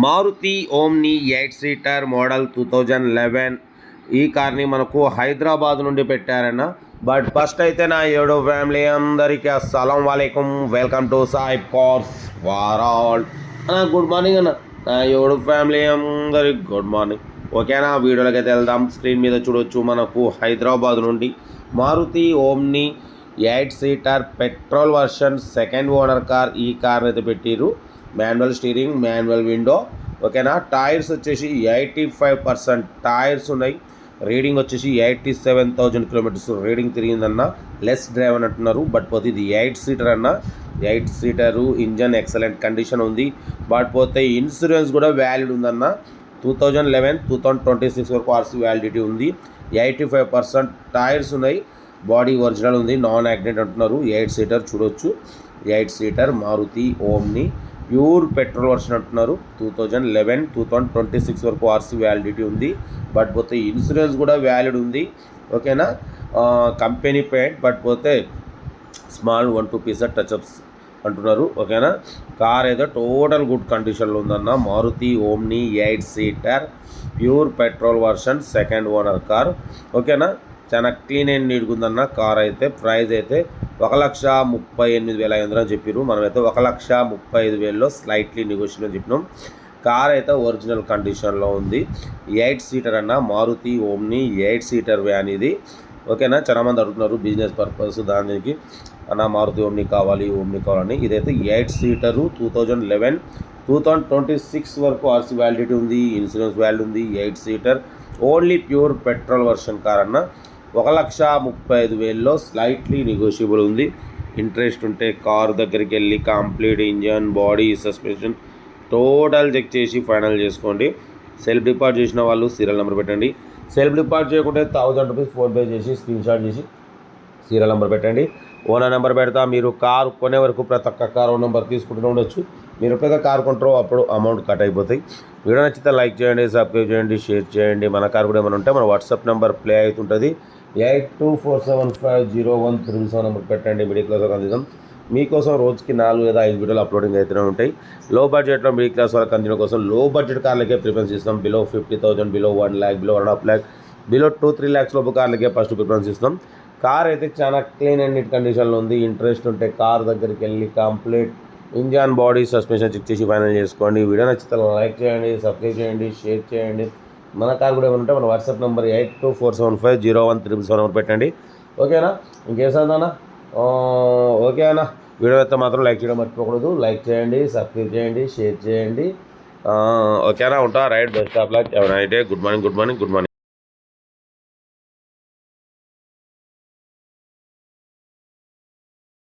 Maruti Omni eight seater model two thousand eleven. ఈ కార్ని మనకు హైదరాబాద్ నుండి పెట్టారన్న. బట్ ఫస్ట్ అయితే నా ఏడో ఫ్యామిలీ అందరికీ అస్సలం వాలేకుం. వెల్కమ్ టు సాయిబ్ కార్స్ వారాల్. అన్న గుడ్ మార్నింగ్ అన్న. నా ఏడు ఫ్యామిలీ అందరికి గుడ్ మార్నింగ్. ఓకేనా వీడియోలోకి అయితే వెళ్దాం. స్క్రీన్ మీద చూడొచ్చు మనకు హైదరాబాద్ నుండి Maruti Omni eight seater petrol version second owner car ఈ కార్ అయితే పెట్టిరు మాన్యువల్ స్టీరింగ్ మాన్యువల్ విండో. ఓకేనా? టైర్స్ వచ్చేసి ఎయిటీ ఫైవ్ పర్సెంట్ టైర్స్ ఉన్నాయి. రీడింగ్ వచ్చేసి eighty seven thousand kilometres. Reading తిరిగిందన్న less drive అని అంటున్నారు. బట్ పోతే ఇది ఎయిట్ సీటర్ అన్న. Eight seater engine excellent condition ఉంది. బట్ పోతే ఇన్సూరెన్స్ కూడా వ్యాలిడ్ ఉందన్న. Two thousand eleven two thousand twenty six వరకు ఆర్సీ వ్యాలిడిటీ ఉంది. ఎయిటీ ఫైవ్ పర్సెంట్ టైర్స్ ఉన్నాయి. బాడీ ఒరిజినల్ ఉంది. నాన్ యాక్సిడెంట్ అంటున్నారు. ఎయిట్ సీటర్ చూడొచ్చు. Eight seater Maruti Omni. Pure petrol version అంటున్నారు. Two thousand eleven two thousand twenty six వరకు RC validity ఉంది. But పోతే ఇన్సూరెన్స్ కూడా వ్యాలిడ్ ఉంది. ఓకేనా? కంపెనీ పెయింట్ బట్ పోతే small one two piece touch ups అంటున్నారు. ఓకేనా? కార్ అయితే టోటల్ గుడ్ కండిషన్లో ఉందన్న. Maruti Omni eight seater pure petrol version second owner car. ఓకేనా? చాలా క్లీన్ అండ్ నీట్గా ఉందన్న కార్ అయితే ప్రైస్ అయితే ఒక లక్ష ముప్పై ఎనిమిది వేల ఐదు వందలు అని చెప్పారు మనమైతే ఒక లక్ష ముప్పై ఐదు వేలలో స్లైట్లీ నెగోషియల్ అని చెప్పినాం. కార్ అయితే ఒరిజినల్ కండిషన్లో ఉంది. ఎయిట్ సీటర్ అన్న Maruti Omni eight seater van ఇది. ఓకేనా? చాలా మంది అడుగుతున్నారు బిజినెస్ పర్పస్ దానికి అన్న మారుతి ఓమ్ని కావాలి ఓమ్ని కావాలని. ఇదైతే eight seater two thousand eleven two thousand twenty six RC validity validity ఉంది ఇన్సూరెన్స్ వ్యాలిడ్ ఉంది eight seater. Only pure petrol version car అన్న. ఒక లక్ష ముప్పై ఐదు వేల్లో స్లైట్లీ నెగోషియబుల్ ఉంది. ఇంట్రెస్ట్ ఉంటే కార్ దగ్గరికి వెళ్ళి complete engine body suspension total check చేసి ఫైనల్ చేసుకోండి. సెల్ఫ్ డిపార్ట్ చేసిన వాళ్ళు సీరియల్ నెంబర్ పెట్టండి. సెల్ఫ్ డిపార్ట్ చేయకుంటే థౌజండ్ రూపీస్ ఫోన్ పే చేసి స్క్రీన్ షాట్ చేసి సీరియల్ నెంబర్ పెట్టండి. ఓనర్ నెంబర్ పెడతా మీరు కారు కొనే వరకు ప్రతి ఒక్క కారు నెంబర్ తీసుకుంటూ ఉండొచ్చు. మీరు ఎప్పుడైతే కారు కొంటారో అప్పుడు అమౌంట్ కట్ అయిపోతాయి. వీడియో నచ్చితే లైక్ చేయండి సబ్స్క్రైబ్ చేయండి షేర్ చేయండి. మన కారు కూడా ఏమైనా ఉంటే మన వాట్సాప్ నెంబర్ ప్లే అవుతుంటుంది. Eight two four seven five zero one triple seven number పెట్టండి మిడిల్ క్లాస్ వాళ్ళకి అందిద్దాం. మీకోసం రోజుకి నాలుగు లేదా ఐదు వీడియోలు అప్లోడింగ్ అయితేనే ఉంటాయి. లో బడ్జెట్లో మిడిల్ క్లాస్ వాళ్ళకి అందిన కోసం లో బడ్జెట్ కార్లకే ప్రిఫరెన్స్ ఇస్తాం below fifty thousand below one lakh below one half lakh below two three lakhs లోపు కార్లకే ఫస్ట్ ప్రిఫరెన్స్ ఇస్తాం కార్ అయితే చాలా క్లీన్ అండ్ నీట్ కండిషన్లో ఉంది. ఇంట్రెస్ట్ ఉంటే కార్ దగ్గరికి వెళ్ళి complete engine body suspension check చేసి ఫైనల్ చేసుకోండి. వీడియో నచ్చితే లైక్ చేయండి సబ్స్క్రైబ్ చేయండి షేర్ చేయండి. మన కార్ కూడా ఏమైనా ఉంటే మన WhatsApp number eight two four seven five zero one triple seven number పెట్టండి. ఓకేనా? ఇంకేసాదన్నా ఓకే అన్న. వీడియో అయితే మాత్రం లైక్ చేయడం మర్చిపోకూడదు. లైక్ చేయండి సబ్స్క్రైబ్ చేయండి షేర్ చేయండి. ఓకేనా? ఉంటా? Right best of luck. ఎవరైనా good morning good morning good morning